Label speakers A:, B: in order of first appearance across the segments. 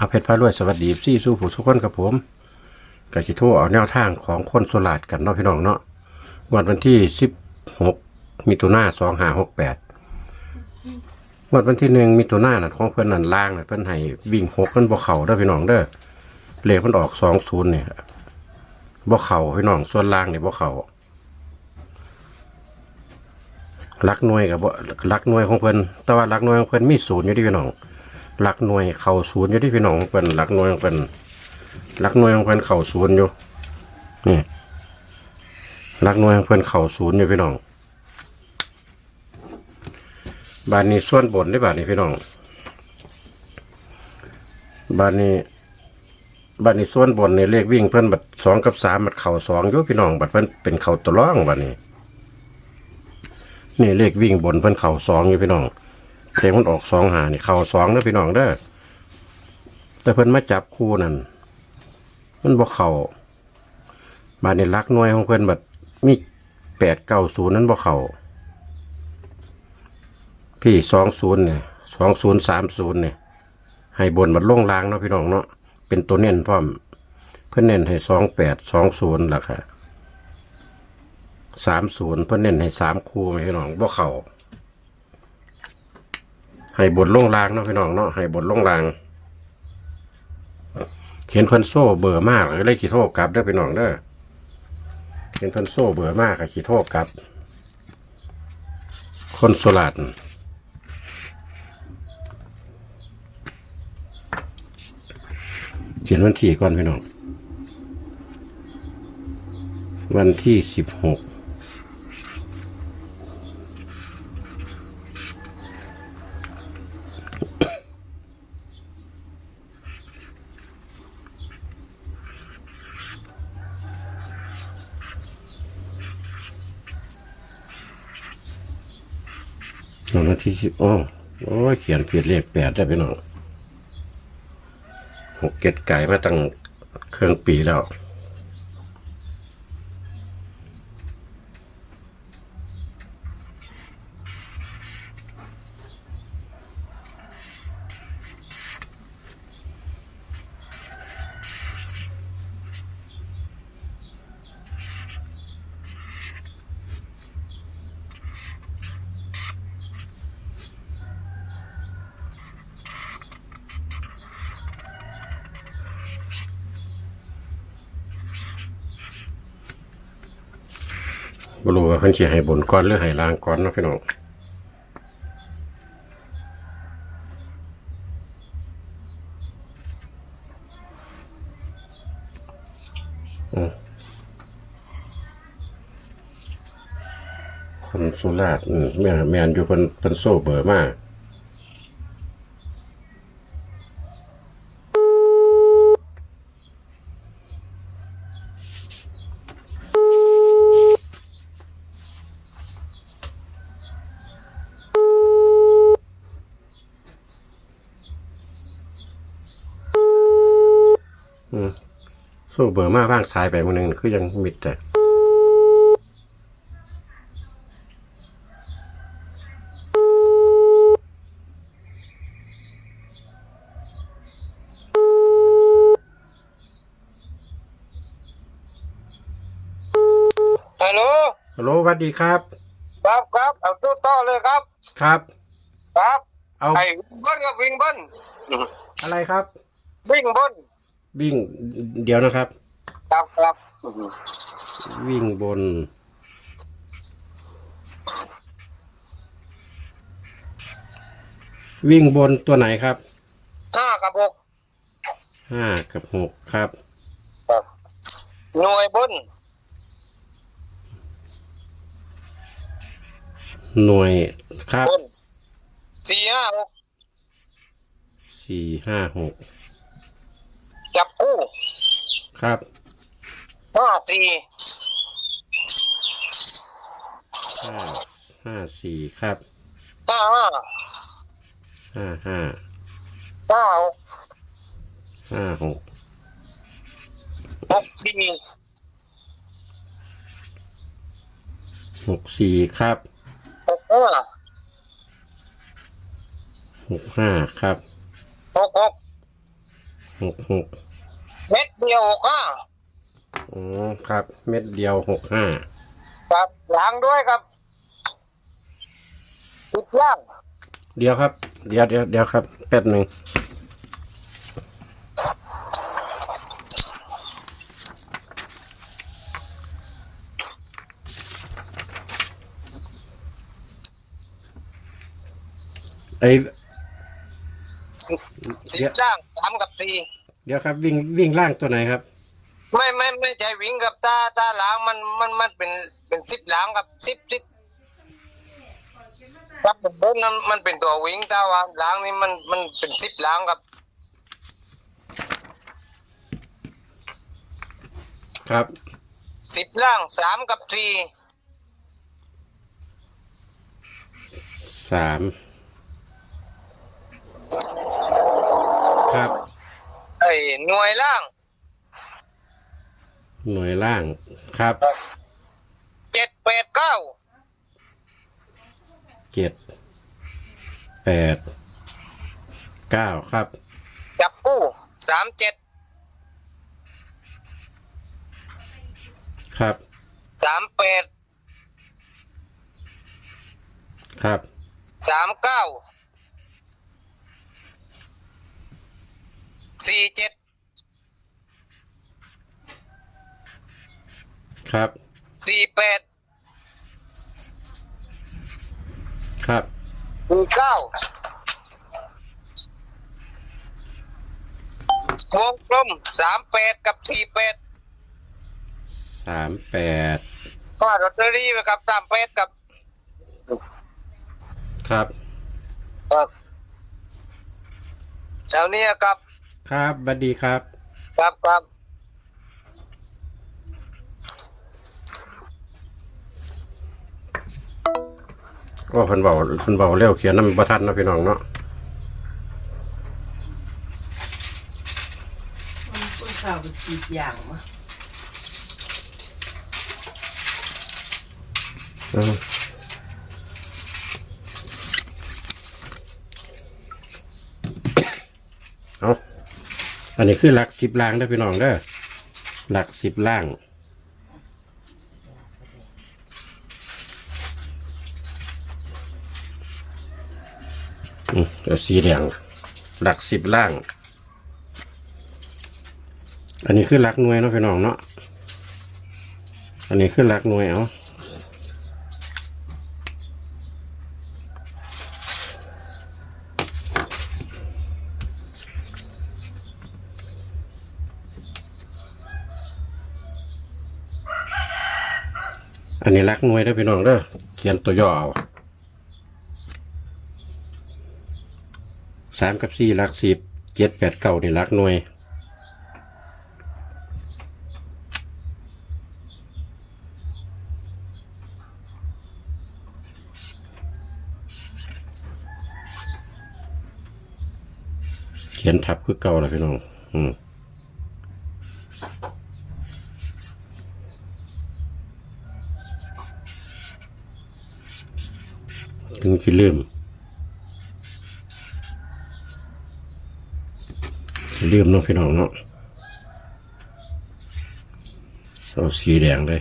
A: อาเพชรพารวยสวัสดีซี่สู้ผู้ทุกคนครับผมกสิโทเอาแนวทางของคนโซลาดกันเนาะพี่น้องเนาะวันวันที่สิบหกมิถุนาสองห้าหกแปดวันวันที่หนึ่งมิถุนาน่ะของเพื่อนนั่นล่างน่ะเพื่อนให้วิ่งหกกันบ่เข่าเด้อพี่น้องเด้อเลขมันออกสองศูนย์เนี่ยบ่เข่าพี่น้องส่วนล่างเนี่ยบ่เข่าลักหน่วยกับบ่ลักหน่วยของเพิ่อนแต่ว่าลักหน่วยของเพิ่อนมีศูนย์อยู่ที่พี่น้อง หลักหน่วยเข่าศูนย์อยู่ที่พี่น้องเป็นหลักหน่วยเป็นหลักหน่วยเป็นเข่าศูนย์อยู่นี่หลักหน่วยเป็นเข่าศูนย์อยู่พี่น้องบานนี้ส่วนบนได้บานนี้พี่น้องบานนี้บานนี้ส่วนบนในเลขวิ่งเพิ่นบัดสองกับสามบัดเข่าสองอยู่พี่น้องบัดเพิ่นเป็นเข่าตัวร่องบานนี้ นี่เลขวิ่งบนเพิ่นเข่าสองอยู่พี่น้อง เสียงมันออกสองหานี่เข่าสองเด้อพี่น้องเด้อแต่เพิ่นมาจับคู่นั่นมันบ่เข่าบาดนี้ลักหน่วยของเพิ่นบัดมีแปดเก้าศูนย์นั้นบ่เข่าพี่สองศูนย์เนี่ยสองศูนย์สามศูนย์เนี่ยให้บนบัดลงลางเนาะพี่น้องเนาะเป็นตัวเน้นพร้อม เพิ่นเน้นให้สองแปดสองศูนย์ล่ะค่ะสามศูนย์เพิ่นเน้นให้สามคู่ไหมพี่น้องบ่เข่า ให้บทลงรางเนาะพี่น้องเนาะให้บทลงราง เขียนพิ่นโซ่เบื่อมากเลยเลยขี้โทษกลับเด้อพี่น้องเด้อเขียนพิ่นโซ่เบื่อมากขี้โทษกลับ คนโซลาดเขียนวันที่ก่อนพี่น้อง วันที่สิบหก วันที่สิบโอ้โอ้เขียนผิดเลขแปดได้ไปหน่อยหกเก็ดไก่มาตั้งเครื่องปีแล้ว บรู้ว่าเพิ่นสิให้บนก้อนหรือให้ล่างก้อนเนาะพี่น้องคนสุราษฎร์แม่แม่นอยู่เป็นเป็นโซ่เบอร์มากอืม โซ่เบอร์มากบ้างสายไปมื้อนึงคือยังมิดแต่
B: ฮัลโหล
A: ฮัลโหลสวัสดีครับ
B: ครับครับเอาตู้ต่อเลยครับ
A: ครับ
B: ครับ
A: เอา
B: ไอ้เบิ้ลกับวิ่งเบิ้ล
A: อะไรครับ
B: วิ่งเบิ้ล
A: วิ่งเดี๋ยวนะครับ
B: ครับครับ
A: วิ่งบน วิ่งบนตัวไหนครับ
B: ห้ากับหก
A: ห้ากับหกครับ
B: ครับ หน่วยเบิ้ล
A: หน่วยครับ
B: เบิ้ลสี่ห้าหก
A: สี่ห้าหก
B: จับคู่
A: ครับ
B: ห้าสี่
A: ห้าห้าสี่ครับ
B: ห้าห้า
A: ห้าห้า
B: ห้าหก
A: ห้าหก
B: หกสี่
A: หกสี่ครับ
B: หกห้า
A: หกห้าครับ
B: หกหก
A: หกหก
B: เม็ดเดียวหกห้า
A: อ๋อครับ เม็ดเดียวหกห้า
B: ครับล้างด้วยครับติดล่าง
A: เดียวครับ เดี๋ยวเดี๋ยวเดี๋ยวครับแป๊บหนึ่งไอ
B: สิบล่างสามกับสี่
A: เดี๋ยวครับวิ่งวิ่งล่างตัวไหนครับ
B: ไม่ไม่ไม่ใช่วิ่งกับตาตาล้างมันมันมันเป็นเป็นสิบล้างกับสิบสิบครับเป็นต้นนั้นมันเป็นตัววิ่งตาว่าล้างนี่มันมันเป็นสิบล้างกับ
A: ครับ
B: สิบล่างสามกับสี่
A: สาม ครับ
B: ไอ้หน่วยล่าง
A: หน่วยล่างครับ
B: เจ็ดแปดเก้า
A: เจ็ดแปดเก้าครับ
B: จับกู้สามเจ็ด
A: ครับ
B: สามแปด
A: ครับ
B: สามเก้า สี่เจ็ด
A: ครับ
B: สี่แปด
A: ครับ
B: สี่เก้าวงกลมสามแปดกับสี่แปด
A: สามแปด
B: ก็ลอตเตอรี่ไปกับสามแปดกับ
A: ครับ
B: เอ่อแถวเนี้ยกับ
A: ครับบัดดีครับ
B: กับกับ
A: ก็เพิ่นเบาเพิ่นเบาเร็วเขียนน้ำประทันเนาะพี่น้องเนาะ
C: มันคนข่าวไปฉีดอย่างมา
A: อืมเอา อันนี้คือหลักสิบล่างได้อพี่น้องเด้อหลักสิบล่าง อืมเดี๋ยวสีแดงหลักสิบล่าง อันนี้คือหลักหน่วยเนาะพี่น้องเนาะอันนี้คือหลักหน่วยเอา อันนี้ลักหน่วยเด้อพี่น้องเด้อเขียนตัวย่อเอาสามกับสี่ลักสิบเจ็ดแปดเก้านี่ลักหน่วยเขียนทับคือเก่าแล้วพี่น้อง อืม ถึงคิลืมสิลืมเนาะพี่น้องเนาะเอาสีแดงเลย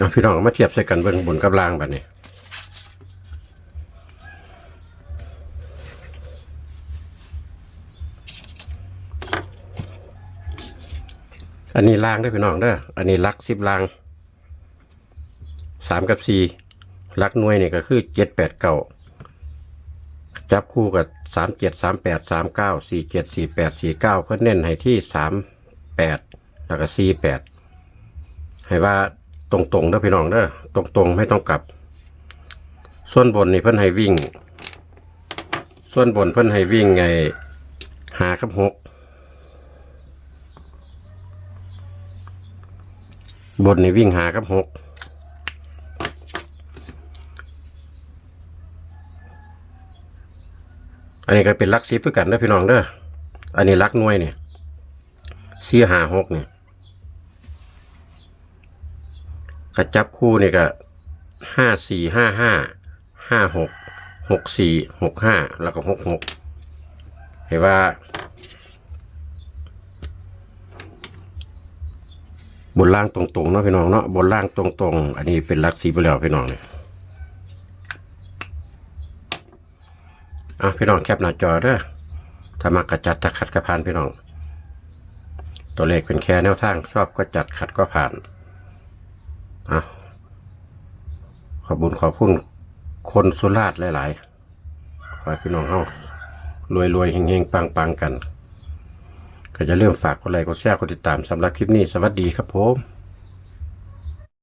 A: เอาพี่น้องมาเทียบใส่กันเบิ่งบนกับล่างแบบนี้อันนี้ล่างได้พี่น้องเด้ออันนี้ลักสิบล่างสามกับสี่ลักหน่วยนี่ก็คือเจ็ดแปดเก้าจับคู่กับสามเจ็ดสามแปดสามเก้าสี่เจ็ดสี่แปดสี่เก้าเพื่อเน้นให้ที่สามแปดแล้วก็สี่แปดให้ว่า ตรงๆเด้อพี่น้องเด้อตรงๆไม่ต้องกลับ ส่วนบนนี่เพิ่นให้วิ่ง ส่วนบนเพิ่นให้วิ่งไงหาครับหกบนนี่วิ่งหาครับหกอันนี้ก็เป็นลักซีเพื่อกันนะพี่น้องเด้อ อันนี้ลักน่วยเนี่ยซีหาหกเนี่ย กระจับคู่นี่ก็ห้าสี่ห้าห้าห้าหกหกสี่หกห้าแล้วก็หกหกเห็นว่า บนล่างตรงๆเนาะพี่น้องเนาะบนล่างตรงๆ อันนี้เป็นลักสีไปแล้วพี่น้องเนี่ยอะพี่น้องแคปหน้าจอเด้อถ้ามากระจัดถ้าขัดก็ผ่านพี่น้อง ตัวเลขเป็นแค่แนวทางชอบก็จัดขัดก็ผ่าน อะขอบุญขอบคุณคนสุราษฎร์หลาย ๆ ขอให้พี่น้องเฮารวยๆเฮงๆ ปังๆ กัน ก็จะเริ่มฝากกดไลค์กดแชร์กดติดตามสำหรับคลิปนี้ สวัสดีครับผม